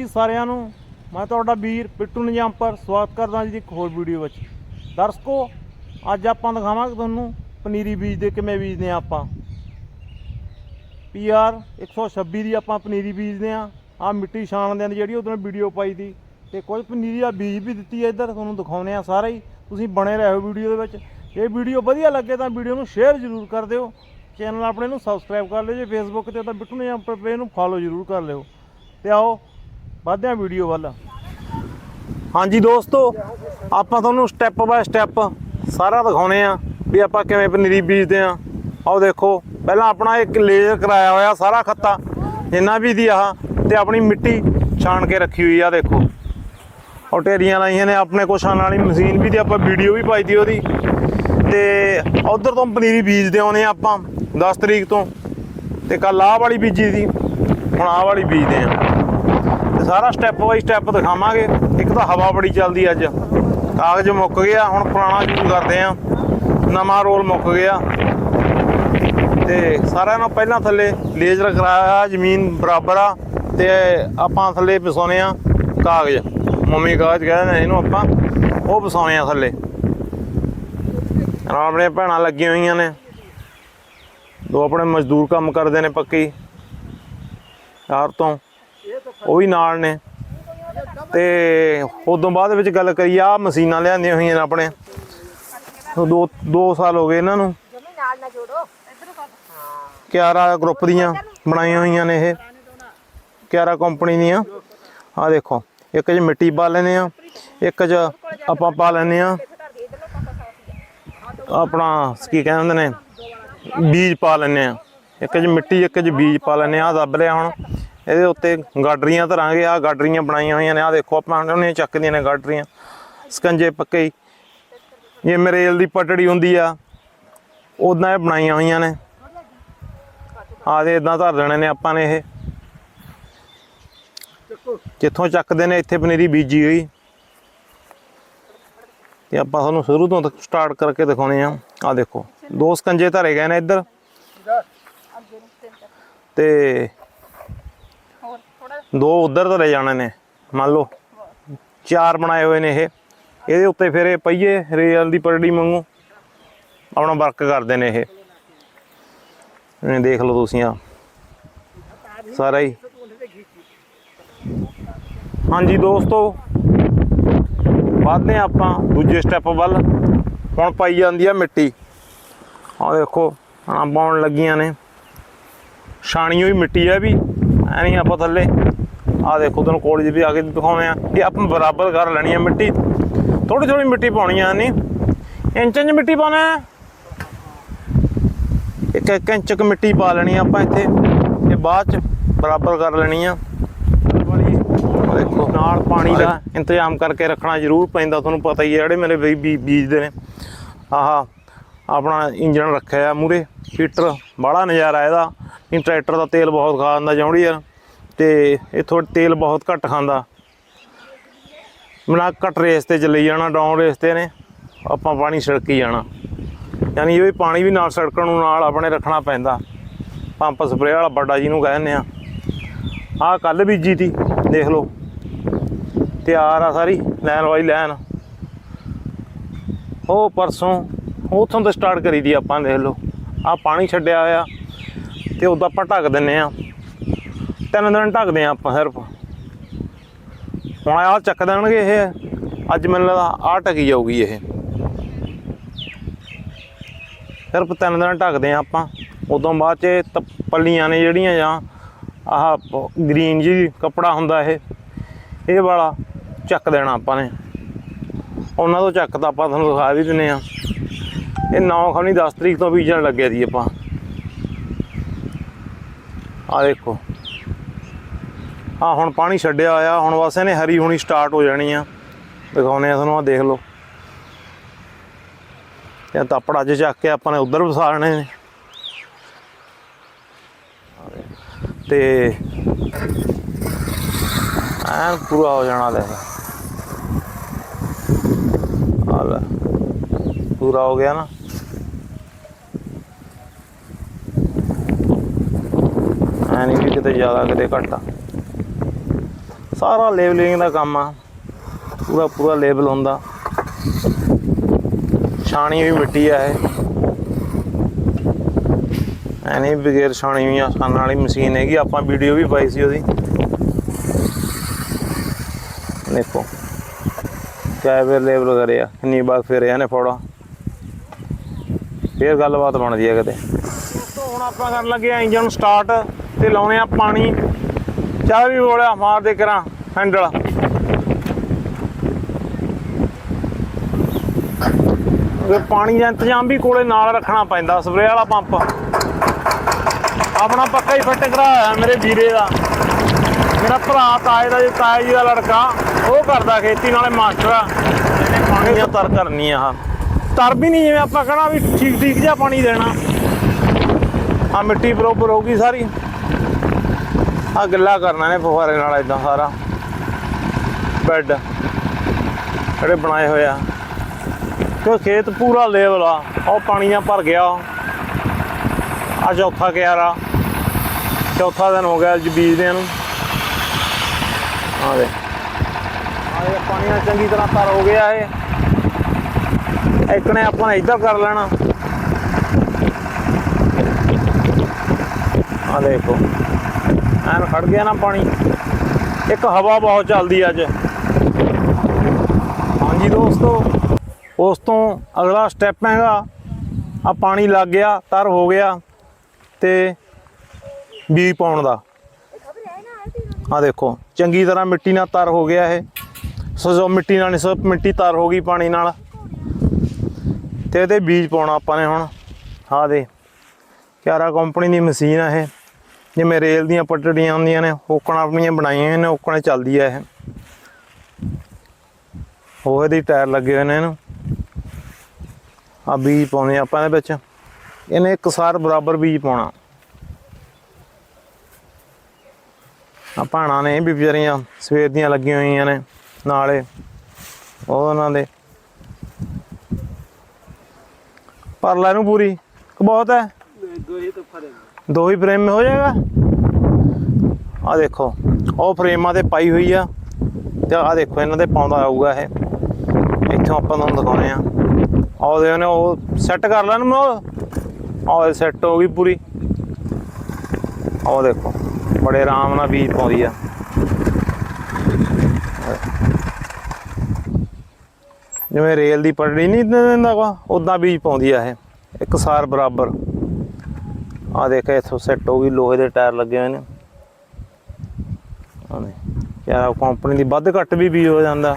ਜੀ ਸਾਰਿਆਂ ਨੂੰ। ਮੈਂ ਤੁਹਾਡਾ ਵੀਰ ਪਿੱਟੂ ਨਿਜਾਮਪਰ। ਸਵਾਗਤ ਕਰਦਾ ਜੀ ਇੱਕ ਹੋਰ ਵੀਡੀਓ ਵਿੱਚ। ਦਰਸ਼ਕੋ, ਅੱਜ ਆਪਾਂ ਦਿਖਾਵਾਂਗੇ ਤੁਹਾਨੂੰ ਪਨੀਰੀ ਬੀਜਦੇ ਕਿਵੇਂ ਬੀਜਦੇ ਆ ਆਪਾਂ। ਪੀਆਰ 126 ਦੀ ਆਪਾਂ ਪਨੀਰੀ ਬੀਜਦੇ ਆ ਆ ਮਿੱਟੀ ਛਾਣਦੇ ਦੀ ਜਿਹੜੀ ਉਹਦੋਂ ਵੀਡੀਓ ਪਾਈ ਦੀ। ਤੇ ਕੁਝ ਪਨੀਰੀ ਦਾ ਬੀਜ ਵੀ ਦਿੱਤੀ ਹੈ ਇੱਧਰ, ਤੁਹਾਨੂੰ ਦਿਖਾਉਨੇ ਆ ਸਾਰਾ ਹੀ। ਤੁਸੀਂ ਬਣੇ ਰਹੋ ਵੀਡੀਓ ਦੇ ਵਿੱਚ। ਇਹ ਵੀਡੀਓ ਵਧੀਆ ਲੱਗੇ ਤਾਂ ਵੀਡੀਓ ਨੂੰ ਸ਼ੇਅਰ ਜ਼ਰੂਰ ਕਰ ਦਿਓ। ਚੈਨਲ ਆਪਣੇ ਨੂੰ ਸਬਸਕ੍ਰਾਈਬ ਕਰ ਲਿਓ। ਜੇ ਫੇਸਬੁੱਕ ਤੇ ਤਾਂ ਬਿੱਟੂ ਨਿਜਾਮਪਰ ਪੇਜ ਨੂੰ ਫਾਲੋ ਜ਼ਰੂਰ ਕਰ ਲਿਓ। ਤੇ ਆਓ ਵੱਧਦੇ ਹਾਂ ਵੀਡੀਓ ਵੱਲ। ਹਾਂਜੀ ਦੋਸਤੋ, ਆਪਾਂ ਤੁਹਾਨੂੰ ਸਟੈਪ ਬਾਏ ਸਟੈਪ ਸਾਰਾ ਦਿਖਾਉਨੇ ਆ ਵੀ ਆਪਾਂ ਕਿਵੇਂ ਪਨੀਰੀ ਬੀਜਦੇ ਆ। ਆਓ ਦੇਖੋ, ਪਹਿਲਾਂ ਆਪਣਾ ਇੱਕ ਲੇਜ਼ਰ ਕਰਾਇਆ ਹੋਇਆ ਸਾਰਾ ਖੱਤਾ, ਜਿੰਨਾ ਵੀ ਦੀ ਆਹ ਤੇ ਆਪਣੀ ਮਿੱਟੀ ਛਾਣ ਕੇ ਰੱਖੀ ਹੋਈ ਆ, ਦੇਖੋ। ਉਹ ਢੇਰੀਆਂ ਲਾਈਆਂ ਨੇ, ਆਪਣੇ ਕੋਲ ਛਾਣਨ ਵਾਲੀ ਮਸ਼ੀਨ ਵੀ ਤੇ ਆਪਾਂ ਵੀਡੀਓ ਵੀ ਪਾਈ ਦੀ ਉਹਦੀ। ਤੇ ਉਧਰ ਤੋਂ ਪਨੀਰੀ ਬੀਜਦੇ ਆਉਨੇ ਆ ਆਪਾਂ 10 ਤਰੀਕ ਤੋਂ। ਤੇ ਕੱਲ ਆਹ ਵਾਲੀ ਬੀਜੀ ਸੀ, ਹੁਣ ਆਹ ਵਾਲੀ ਬੀਜਦੇ ਆ। ਤੇ ਸਾਰਾ ਸਟੈਪ ਬਾਈ ਸਟੈਪ ਦਿਖਾਵਾਂਗੇ। ਇੱਕ ਤਾਂ ਹਵਾ ਬੜੀ ਚੱਲਦੀ ਅੱਜ। ਕਾਗਜ਼ ਮੁੱਕ ਗਿਆ, ਹੁਣ ਪੁਰਾਣਾ ਯੂਜ਼ ਕਰਦੇ ਆ। ਨਵਾਂ ਰੋਲ ਮੁੱਕ ਗਿਆ। ਤੇ ਸਾਰਿਆਂ ਨੂੰ ਪਹਿਲਾਂ ਥੱਲੇ ਲੇਜ਼ਰ ਕਰਾਇਆ, ਜ਼ਮੀਨ ਬਰਾਬਰ ਆ, ਤੇ ਆਪਾਂ ਥੱਲੇ ਵਿਸਾਉਨੇ ਆ ਕਾਗਜ਼। ਮੰਮੀ ਕਾਗਜ਼ ਕਹਿੰਦੇ ਨੇ ਇਹਨੂੰ ਆਪਾਂ, ਉਹ ਵਿਸਾਉਨੇ ਆ ਥੱਲੇ। ਨਾਲ ਆਪਣੇ ਭੈਣਾਂ ਲੱਗੀਆਂ ਹੋਈਆਂ ਨੇ। ਦੋ ਆਪਣੇ ਮਜ਼ਦੂਰ ਕੰਮ ਕਰਦੇ ਨੇ ਪੱਕੀ। ਯਾਰ ਤੋਂ ਉਹ ਵੀ ਨਾਲ ਨੇ। ਤੇ ਉਦੋਂ ਬਾਅਦ ਵਿੱਚ ਗੱਲ ਕਰੀ ਆ ਮਸ਼ੀਨਾਂ ਲਿਆਂਦੀਆਂ ਹੋਈਆਂ ਨੇ ਆਪਣੇ। ਦੋ ਦੋ ਸਾਲ ਹੋ ਗਏ ਇਹਨਾਂ ਨੂੰ। ਜਮੀ ਨਾਲ ਨਾ ਜੋੜੋ। ਕਿਆਰਾ ਗਰੁੱਪ ਦੀਆਂ ਬਣਾਈਆਂ ਹੋਈਆਂ ਨੇ ਇਹ। ਕਿਆਰਾ ਕੰਪਨੀ ਦੀਆਂ। ਆ ਦੇਖੋ ਇੱਕ 'ਚ ਮਿੱਟੀ ਪਾ ਲੈਨੇ ਆ ਇੱਕ 'ਚ ਆਪਾਂ ਪਾ ਲੈਨੇ ਆ ਆਪਣਾ ਕੀ ਕਹਿੰਦੇ ਨੇ ਬੀਜ ਪਾ ਲੈਨੇ ਆ ਇੱਕ 'ਚ ਮਿੱਟੀ ਇੱਕ 'ਚ ਬੀਜ ਪਾ ਲੈਨੇ ਆ ਦੱਬ ਲਿਆ ਹੁਣ। ਇਹਦੇ ਉੱਤੇ ਗਾਡਰੀਆਂ ਧਰਾਂਗੇ ਆ ਗਾਡਰੀਆਂ ਬਣਾਈਆਂ ਹੋਈਆਂ ਨੇ ਆ ਦੇਖੋ ਆਪਾਂ ਉਹਨੇ ਚੱਕਦੀਆਂ ਨੇ ਗਾਡਰੀਆਂ। ਸਕੰਜੇ ਪੱਕੇ ਹੀ। ਜਿਵੇਂ ਰੇਲ ਦੀ ਪਟੜੀ ਹੁੰਦੀ ਆ ਉਦਾਂ ਇਹ ਬਣਾਈਆਂ ਹੋਈਆਂ ਨੇ। ਆ ਦੇ ਇਦਾਂ ਧਰ ਦੇਣੇ ਨੇ ਆਪਾਂ ਨੇ ਇਹ। ਜਿੱਥੋਂ ਚੱਕਦੇ ਨੇ, ਇੱਥੇ ਪਨੀਰੀ ਬੀਜੀ ਹੋਈ। ਤੇ ਆਪਾਂ ਤੁਹਾਨੂੰ ਸ਼ੁਰੂ ਤੋਂ ਸਟਾਰਟ ਕਰਕੇ ਦਿਖਾਉਣੇ ਆ। ਆ ਦੇਖੋ, ਦੋ ਸਕੰਜੇ ਧਰੇ ਗਏ ਨੇ ਇੱਧਰ। ਤੇ ਦੋ ਉਧਰ ਧਰੇ ਜਾਣੇ ਨੇ, ਮੰਨ ਲਓ, ਚਾਰ ਬਣਾਏ ਹੋਏ ਨੇ ਇਹ। ਇਹਦੇ ਉੱਤੇ ਫਿਰ ਇਹ ਪਹੀਏ ਰੇਲ ਦੀ ਪਰੜੀ ਵਾਂਗੂ ਆਪਣਾ ਵਰਕ ਕਰਦੇ ਨੇ ਇਹ। ਇਹ ਦੇਖ ਲਓ ਤੁਸੀਂ ਆ। ਸਾਰਾ ਹੀ। ਹਾਂਜੀ ਦੋਸਤੋ, ਵਧਦੇ ਹਾਂ ਆਪਾਂ ਦੂਜੇ ਸਟੈਪ ਵੱਲ। ਹੁਣ ਪਾਈ ਜਾਂਦੀ ਆ ਮਿੱਟੀ। ਆ ਦੇਖੋ ਆ ਪਾਉਣ ਲੱਗੀਆਂ ਨੇ। ਛਾਣੀ ਹੋਈ ਮਿੱਟੀ ਆ ਵੀ। ਐ ਨਹੀਂ ਆਪਾਂ ਥੱਲੇ ਆ ਦੇਖੋ ਤੁਹਾਨੂੰ ਕੋਲ ਜੀ ਵੀ ਆ ਕੇ ਦਿਖਾਉਣੇ ਆ। ਇਹ ਆਪਾਂ ਬਰਾਬਰ ਕਰ ਲੈਣੀ ਆ ਮਿੱਟੀ। ਥੋੜੀ ਥੋੜੀ ਮਿੱਟੀ ਪਾਉਣੀ ਆ ਨਹੀਂ ਇੰਚ ਇੰਚ ਮਿੱਟੀ ਪਾਉਣਾ। ਇੱਕ ਇੱਕ ਇੰਚ ਕੁ ਮਿੱਟੀ ਪਾ ਲੈਣੀ ਆ ਆਪਾਂ ਇੱਥੇ। ਤੇ ਬਾਅਦ ਚ ਬਰਾਬਰ ਕਰ ਲੈਣੀ ਆ। ਨਾਲ ਪਾਣੀ ਦਾ ਇੰਤਜ਼ਾਮ ਕਰਕੇ ਰੱਖਣਾ ਜ਼ਰੂਰ ਪੈਂਦਾ ਤੁਹਾਨੂੰ ਪਤਾ ਹੀ ਹੈ ਜਿਹੜੇ ਮੇਰੇ ਬਈ ਬੀਜਦੇ ਨੇ। ਆਹ ਆਪਣਾ ਇੰਜਨ ਰੱਖਿਆ ਆ ਮੂਰੇ। ਹੀਟਰ ਬੜਾ ਨਜ਼ਾਰਾ ਇਹਦਾ। ਇਹ ਟਰੈਕਟਰ ਦਾ ਤੇਲ ਬਹੁਤ ਖਾ ਜਾਂਦਾ ਜੌਂਡੀ ਯਾਰ ਤੇ ਇਹ ਥੋੜਾ ਤੇਲ ਬਹੁਤ ਘੱਟ ਖਾਂਦਾ। ਮਨਾ ਘੱਟ ਰੇਸ ਤੇ ਚੱਲੀ ਜਾਣਾ ਡਾਊਨ ਰੇਸ ਤੇ ਨੇ, ਆਪਾਂ ਪਾਣੀ ਛਿੜਕੀ ਜਾਣਾ। ਯਾਨੀ ਇਹ ਵੀ ਪਾਣੀ ਵੀ ਨਾਲ ਸੜਕਣ ਨੂੰ ਨਾਲ ਆਪਣੇ ਰੱਖਣਾ ਪੈਂਦਾ। ਪੰਪ ਸਪਰੇਅ ਵਾਲਾ ਵੱਡਾ ਜੀ ਜਿਹਨੂੰ ਕਹਿੰਦੇ ਆ। ਆਹ ਕੱਲ ਬੀਜੀ ਤੀ, ਦੇਖ ਲਓ। ਤਿਆਰ ਆ ਸਾਰੀ, ਲੈਣ ਵਾਲੀ ਲੈਣ। ਉਹ ਪਰਸੋਂ, ਉਥੋਂ ਤੋਂ ਸਟਾਰਟ ਕਰੀ ਦੀ ਆਪਾਂ, ਦੇਖ ਲਓ। ਆ ਪਾਣੀ ਛੱਡਿਆ ਹੋਇਆ, ਤੇ ਉਦੋਂ ਆਪਾਂ ਢੱਕ ਦਿੰਨੇ ਆ। ਤਿੰਨ ਦਿਨ ਢੱਕਦੇ ਆ ਆਪਾਂ ਸਿਰਫ। ਹੁਣ ਆਹ ਚੱਕ ਦੇਣਗੇ ਇਹ। ਅੱਜ ਮੈਨੂੰ ਲੱਗਦਾ ਆ ਟਕੀ ਜਾਊਗੀ ਇਹ। ਸਿਰਫ ਤਿੰਨ ਦਿਨ ਢੱਕਦੇ ਆ ਆਪਾਂ। ਉਦੋਂ ਬਾਅਦ ਚ ਇਹ ਤ- ਪੱਲੀਆਂ ਨੇ ਜਿਹੜੀਆਂ ਜਾਂ ਆਹ ਗ੍ਰੀਨ ਜੀ ਕੱਪੜਾ ਹੁੰਦਾ ਇਹ ਇਹ ਵਾਲਾ ਚੱਕ ਦੇਣਾ ਆਪਾਂ ਨੇ। ਉਹਨਾਂ ਤੋਂ ਚੱਕ ਤਾਂ ਆਪਾਂ ਤੁਹਾਨੂੰ ਦਿਖਾ ਵੀ ਦਿੰਨੇ ਆ। ਇਹ 9 ਖਣੀ 10 ਤਰੀਕ ਤੋਂ ਬੀਜਣ ਲੱਗਿਆ ਦੀ ਆਪਾਂ। ਆ ਦੇਖੋ। ਆ ਹੁਣ ਪਾਣੀ ਛੱਡਿਆ ਹੋਇਆ, ਹੁਣ ਬਸ ਇਹਨੇ ਹਰੀ ਹੋਣੀ ਸਟਾਰਟ ਹੋ ਜਾਣੀ ਆ। ਦਿਖਾਉਨੇ ਆ ਤੁਹਾਨੂੰ ਆ ਦੇਖ ਲਓ। ਇਹ ਤਪੜਾ ਚ ਚੱਕ ਕੇ ਆਪਾਂ ਨੇ ਉਧਰ ਵਸਾਣੇ ਨੇ। ਤੇ ਐਨ ਪੂਰਾ ਹੋ ਜਾਣਾ ਦੇਖ ਆ ਲੈ, ਪੂਰਾ ਹੋ ਗਿਆ ਨਾ। ਐ ਨਹੀਂ ਵੀ ਕਿਤੇ ਜ਼ਿਆਦਾ ਕਿਤੇ ਘੱਟ ਆ। ਸਾਰਾ ਲੇਬਲਿੰਗ ਦਾ ਕੰਮ ਆ। ਪੂਰਾ ਪੂਰਾ ਲੇਬਲ ਹੁੰਦਾ। ਛਾਣੀ ਵੀ ਮਿੱਟੀ ਆ ਇਹ। ਐਨੀ ਬਗੈਰ ਛਾਣੀ ਹੋਈ ਆਸਾਨ ਵਾਲੀ ਮਸ਼ੀਨ ਹੈਗੀ, ਆਪਾਂ ਵੀਡੀਓ ਵੀ ਪਾਈ ਸੀ ਉਹਦੀ। ਦੇਖੋ, ਕਿਆ ਲੇਬਲ ਕਰਿਆ ਕਿੰਨੀ ਵਾਰ ਫੇਰਿਆ ਨੇ ਫੋੜਾ। ਫੇਰ ਗੱਲਬਾਤ ਬਣਦੀ ਹੈ ਕਿਤੇ। ਹੁਣ ਆਪਾਂ ਕਰਨ ਲੱਗੇ ਆ ਇੰਜਨ ਸਟਾਰਟ ਤੇ ਲਾਉਣੇ ਆ ਪਾਣੀ। ਚਾਹ ਵੀ ਬੋਲਿਆ ਮਾਰ ਦੇ ਕਰਾਂ ਹੈਂਡਲ ਇਹ ਪਾਣੀ ਦਾ ਇੰਤਜ਼ਾਮ ਵੀ ਕੋਲੇ ਨਾਲ ਰੱਖਣਾ ਪੈਂਦਾ ਸਪਰੇ ਵਾਲਾ ਪੰਪ। ਆਪਣਾ ਪੱਕਾ ਹੀ ਫਿੱਟ ਕਰਾਇਆ ਮੇਰੇ ਵੀਰੇ ਦਾ। ਮੇਰਾ ਭਰਾ ਤਾਏ ਦਾ ਜੀ ਤਾਏ ਜੀ ਦਾ ਲੜਕਾ ਉਹ ਕਰਦਾ ਖੇਤੀ ਨਾਲੇ ਮਾਸਟਰ ਆ। ਇਹਨੇ ਪਾਣੀ ਦੀ ਤਰ ਕਰਨੀ ਆ। ਤਰ ਵੀ ਨਹੀਂ ਜਿਵੇਂ ਆਪਾਂ ਕਹਣਾ ਵੀ ਠੀਕ ਠੀਕ ਜਿਹਾ ਪਾਣੀ ਦੇਣਾ। ਆ ਮਿੱਟੀ ਬਰੋਬਰ ਹੋਊਗੀ ਸਾਰੀ। ਆ ਗੱਲਾ ਕਰਨਾ ਨੇ ਫੁਹਾਰੇ ਨਾਲ ਇਦਾਂ ਸਾਰਾ। ਬੈੱਡ ਜਿਹੜੇ ਬਣਾਏ ਹੋਏ ਆ। ਕਿ ਖੇਤ ਪੂਰਾ ਲੈਵਲ ਆ। ਉਹ ਪਾਣੀ ਭਰ ਗਿਆ। ਆ ਚੌਥਾ ਕਿਆਰਾ। ਚੌਥਾ ਦਿਨ ਹੋ ਗਿਆ ਅੱਜ ਬੀਜਦਿਆਂ ਨੂੰ। ਆ ਦੇ ਆ ਇਹ ਪਾਣੀ ਚੰਗੀ ਤਰ੍ਹਾਂ ਭਰ ਹੋ ਗਿਆ ਇਹ। ਇੱਕਨੇ ਆਪਾਂ ਨੇ ਇੱਧਰ ਕਰ ਲੈਣਾ। ਆ ਦੇਖੋ। ਐਨ ਖੜ ਗਿਆ ਨਾ ਪਾਣੀ। ਇੱਕ ਹਵਾ ਬਹੁਤ ਚੱਲਦੀ ਅੱਜ। ਹਾਂਜੀ ਦੋਸਤੋ, ਉਸ ਤੋਂ ਅਗਲਾ ਸਟੈਪ ਹੈਗਾ, ਆ ਪਾਣੀ ਲੱਗ ਗਿਆ, ਤਰ ਹੋ ਗਿਆ ਤੇ ਬੀਜ ਪਾਉਣ ਦਾ। ਆ ਦੇਖੋ, ਚੰਗੀ ਤਰ੍ਹਾਂ ਮਿੱਟੀ ਨਾਲ ਤਰ ਹੋ ਗਿਆ ਇਹ। ਸੋ ਜੋ ਮਿੱਟੀ ਨਾਲ ਨਹੀਂ, ਸੋ ਮਿੱਟੀ ਤਰ ਹੋ ਗਈ ਪਾਣੀ ਨਾਲ। ਤੇ ਇਹਦੇ ਬੀਜ ਪਾਉਣਾ ਆਪਾਂ ਨੇ ਹੁਣ। ਆ ਦੇ ਕਿਆਰਾ ਕੰਪਨੀ ਦੀ ਮਸ਼ੀਨ ਆ ਇਹ। ਜਿਵੇਂ ਰੇਲ ਦੀਆਂ ਪਟੜੀਆਂ ਹੁੰਦੀਆਂ ਨੇ ਓਕਣਾ ਆਪਣੀਆਂ ਬਣਾਈਆਂ ਨੇ ਓਕਣੇ ਚੱਲਦੀ ਆ ਇਹ। ਉਹ ਇਹਦੇ ਟਾਇਰ ਲੱਗੇ ਹੋਏ ਨੇ ਇਹਨੂੰ। ਆ ਬੀਜ ਪਾਉਣੇ ਆਪਾਂ ਇਹਦੇ ਵਿੱਚ। ਇਹਨੇ ਇਕਸਾਰ ਬਰਾਬਰ ਬੀਜ ਪਾਉਣਾ। ਆ ਭਾਣਾ ਨੇ ਵੀ ਵਿਚਾਰੀਆਂ ਸਵੇਰ ਦੀਆਂ ਲੱਗੀਆਂ ਹੋਈਆਂ ਨੇ ਨਾਲੇ ਉਹਨਾਂ ਦੇ। ਪਰ ਲੈ ਨੂੰ ਪੂਰੀ। ਬਹੁਤ ਹੈ? ਦੋ ਹੀ ਦੋ ਹੀ ਫਰੇਮ ਹੋ ਜਾਏਗਾ। ਆ ਦੇਖੋ, ਉਹ ਫਰੇਮਾਂ ਤੇ ਪਾਈ ਹੋਈ ਆ ਤੇ ਆ ਦੇਖੋ, ਇਹਨਾਂ ਦੇ ਪਾਉਂਦਾ ਆਊਗਾ ਇਹ। ਇੱਥੋਂ ਆਪਾਂ ਤੁਹਾਨੂੰ ਦਿਖਾਉਣੇ ਆ। ਆਉਦੇ ਨੇ, ਉਹ ਸੈੱਟ ਕਰ ਲੈਣ ਮੈਂ ਆਹ ਸੈੱਟ ਹੋ ਗਈ ਪੂਰੀ। ਆਹ ਦੇਖੋ, ਬੜੇ ਆਰਾਮ ਨਾਲ ਬੀਜ ਪਾਉਂਦੀ ਆ। ਜਿਵੇਂ ਰੇਲ ਦੀ ਪਟੜੀ ਨਹੀਂ ਦਿੰਦਾ ਕੋ ਉਦਾਂ ਬੀਜ ਪਾਉਂਦੀ ਆ ਇਹ। ਇੱਕ ਸਾਰ ਬਰਾਬਰ। ਆ ਦੇਖ ਇੱਥੋਂ ਸੈੱਟ ਹੋ ਗਈ, ਲੋਹੇ ਦੇ ਟਾਇਰ ਲੱਗੇ ਹੋਏ ਨੇ। ਆ ਯਾਰ ਕੰਪਨੀ ਦੀ ਵੱਧ ਘੱਟ ਵੀ ਬੀਜ ਹੋ ਜਾਂਦਾ।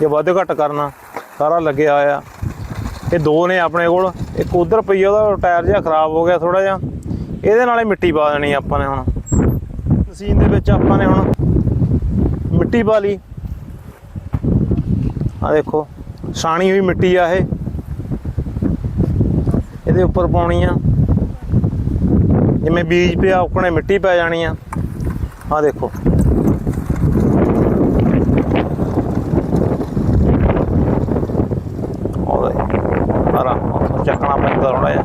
ਜੇ ਵੱਧ ਘੱਟ ਕਰਨਾ, ਸਾਰਾ ਲੱਗਿਆ ਹੋਇਆ ਇਹ ਦੋ ਨੇ ਆਪਣੇ ਕੋਲ, ਇੱਕ ਉਧਰ ਪਈ ਉਹਦਾ ਟਾਇਰ ਜਿਹਾ ਖਰਾਬ ਹੋ ਗਿਆ ਥੋੜਾ ਜਿਹਾ। ਇਹਦੇ ਨਾਲੇ ਮਿੱਟੀ ਪਾ ਦੇਣੀ ਆਪਾਂ ਨੇ ਹੁਣ। ਮਸ਼ੀਨ ਦੇ ਵਿੱਚ ਆਪਾਂ ਨੇ ਹੁਣ ਮਿੱਟੀ ਪਾ ਲਈ। ਆ ਦੇਖੋ ਛਾਣੀ ਹੋਈ ਮਿੱਟੀ ਆ ਇਹ। ਇਹਦੇ ਉੱਪਰ ਪਾਉਣੀ ਆ। ਜਿਵੇਂ ਬੀਜ ਪਿਆ, ਉਕਣੇ ਮਿੱਟੀ ਪੈ ਜਾਣੀ ਆ। ਆ ਦੇਖੋ। ਉਹਦੇ ਚੱਕਣਾ ਪੈਂਦਾ ਥੋੜਾ ਜਿਹਾ।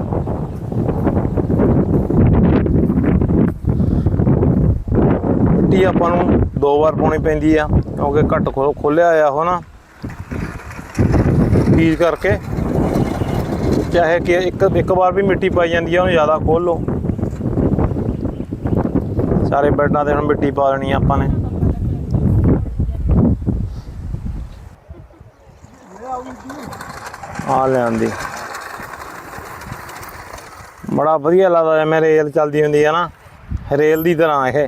ਮਿੱਟੀ ਆਪਾਂ ਨੂੰ ਦੋ ਵਾਰ ਪਾਉਣੀ ਪੈਂਦੀ ਆ, ਕਿਉਂਕਿ ਘੱਟ ਖੋ- ਖੋਲਿਆ ਆ ਉਹ ਨਾ। ਬੀਜ ਕਰਕੇ, ਚਾਹੇ ਕਿ ਇੱਕ ਇੱਕ ਵਾਰ ਵੀ ਮਿੱਟੀ ਪਾਈ ਜਾਂਦੀ ਆ, ਉਹਨੂੰ ਜ਼ਿਆਦਾ ਖੋਲ ਲਓ। ਸਾਰੇ ਬੈੱਡਾਂ ਤੇ ਹੁਣ ਮਿੱਟੀ ਪਾ ਦੇਣੀ ਆਪਾਂ ਨੇ। ਆ ਲਿਆਂਦੀ ਬੜਾ ਵਧੀਆ ਲੱਗਦਾ ਜਿਵੇਂ ਰੇਲ ਚੱਲਦੀ ਹੁੰਦੀ ਆ ਨਾ। ਰੇਲ ਦੀ ਤਰ੍ਹਾਂ ਇਹ।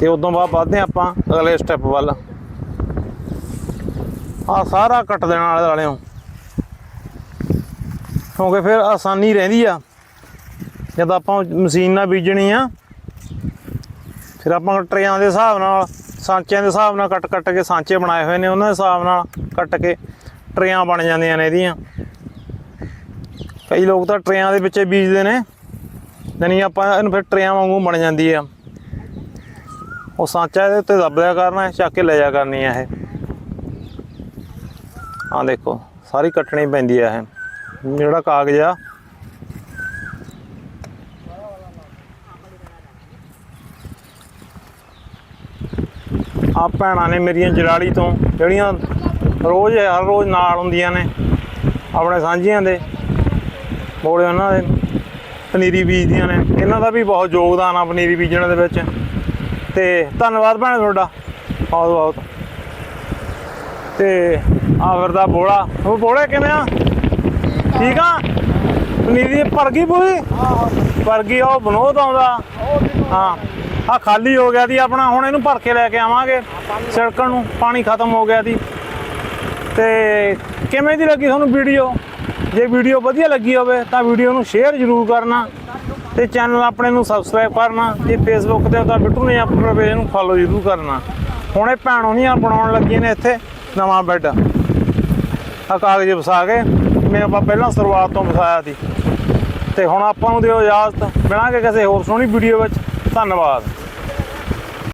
ਤੇ ਉਦੋਂ ਬਾਅਦ ਵੱਧਦੇ ਆਪਾਂ ਅਗਲੇ ਸਟੈਪ ਵੱਲ। ਆ ਸਾਰਾ ਕੱਟ ਦੇਣਾ ਆਲੇ ਦੁਆਲਿਓਂ ਕਿਉਂਕਿ ਫਿਰ ਆਸਾਨੀ ਰਹਿੰਦੀ ਆ। ਜਦ ਆਪਾਂ ਮਸ਼ੀਨ ਨਾਲ ਬੀਜਣੀ ਆ ਫਿਰ ਆਪਾਂ ਟਰੇਆਂ ਦੇ ਹਿਸਾਬ ਨਾਲ, ਸਾਂਚਿਆਂ ਦੇ ਹਿਸਾਬ ਨਾਲ ਕੱਟ ਕੱਟ ਕੇ ਸਾਂਚੇ ਬਣਾਏ ਹੋਏ ਨੇ, ਉਹਨਾਂ ਦੇ ਹਿਸਾਬ ਨਾਲ ਕੱਟ ਕੇ ਟਰੇਆਂ ਬਣ ਜਾਂਦੀਆਂ ਨੇ ਇਹਦੀਆਂ। ਕਈ ਲੋਕ ਤਾਂ ਟਰੇਆਂ ਦੇ ਵਿੱਚ ਬੀਜਦੇ ਨੇ, ਯਾਨੀ ਆਪਾਂ ਇਹਨੂੰ ਫਿਰ ਟਰੇਆਂ ਵਾਂਗੂ ਬਣ ਜਾਂਦੀ ਆ। ਉਹ ਸਾਂਚਾ ਇਹਦੇ ਉੱਤੇ ਦੱਬ ਲਿਆ ਕਰਨਾ, ਚੱਕ ਕੇ ਲੈ ਜਾ ਕਰਨੀ ਆ ਇਹ। ਆ ਦੇਖੋ, ਸਾਰੀ ਕੱਟਣੀ ਪੈਂਦੀ ਆ ਇਹ। ਜਿਹੜਾ ਕਾਗਜ਼ ਆ ਆ ਭੈਣਾਂ ਨੇ ਮੇਰੀਆਂ ਜਲਾੜੀ ਤੋਂ, ਜਿਹੜੀਆਂ ਰੋਜ਼ ਹਰ ਰੋਜ਼ ਨਾਲ ਹੁੰਦੀਆਂ ਨੇ, ਆਪਣੇ ਸਾਂਝੀਆਂ ਦੇ ਬੋਲੇ ਉਹਨਾਂ ਦੇ ਪਨੀਰੀ ਬੀਜਦੀਆਂ ਨੇ। ਇਹਨਾਂ ਦਾ ਵੀ ਬਹੁਤ ਯੋਗਦਾਨ ਆ ਪਨੀਰੀ ਬੀਜਣ ਦੇ ਵਿੱਚ। ਤੇ ਧੰਨਵਾਦ ਭੈਣ ਤੁਹਾਡਾ। ਬਹੁਤ ਬਹੁਤ। ਤੇ ਆ ਫਿਰਦਾ ਬੋਲਾ ਉਹ ਬੋਲੇ ਕਿਵੇਂ ਆ? ਠੀਕ ਆ? ਪਨੀਰੀ ਭਰ ਗਈ ਪੂਰੀ? ਭਰ ਗਈ ਉਹ ਬਨੋਦ ਆਉਂਦਾ। ਹਾਂ। ਆ ਖਾਲੀ ਹੋ ਗਿਆ ਦੀ, ਆਪਣਾ ਹੁਣ ਇਹਨੂੰ ਭਰ ਕੇ ਲੈ ਕੇ ਆਵਾਂਗੇ। ਸੜਕਣ ਨੂੰ, ਪਾਣੀ ਖਤਮ ਹੋ ਗਿਆ ਦੀ। ਤੇ ਕਿਵੇਂ ਦੀ ਲੱਗੀ ਤੁਹਾਨੂੰ ਵੀਡੀਓ? ਜੇ ਵੀਡੀਓ ਵਧੀਆ ਲੱਗੀ ਹੋਵੇ ਤਾਂ ਵੀਡੀਓ ਨੂੰ ਸ਼ੇਅਰ ਜ਼ਰੂਰ ਕਰਨਾ ਤੇ ਚੈਨਲ ਆਪਣੇ ਨੂੰ ਸਬਸਕ੍ਰਾਈਬ ਕਰਨਾ ਜੇ ਫੇਸਬੁੱਕ ਤੇ ਤਾਂ ਬਿੱਟੂ ਨੇ ਆਪਣੇ ਪੇਜ ਨੂੰ ਫੋਲੋ ਜ਼ਰੂਰ ਕਰਨਾ। ਹੁਣ ਇਹ ਭੈਣੋਂ ਨਹੀਂ ਬਣਾਉਣ ਲੱਗੀਆਂ ਨੇ ਇੱਥੇ ਨਵਾਂ ਬੈੱਡ। ਆ ਕਾਗਜ਼ ਵਸਾ ਕੇ ਮੈਂ ਆਪਾਂ ਪਹਿਲਾਂ ਸ਼ੁਰੂਆਤ ਤੋਂ ਵਸਾਇਆ ਸੀ। ਤੇ ਹੁਣ ਆਪਾਂ ਨੂੰ ਦਿਓ ਇਜਾਜ਼ਤ। ਮਿਲਾਂਗੇ ਕਿਸੇ ਹੋਰ ਸੋਹਣੀ ਵੀਡੀਓ ਵਿੱਚ। ਧੰਨਵਾਦ।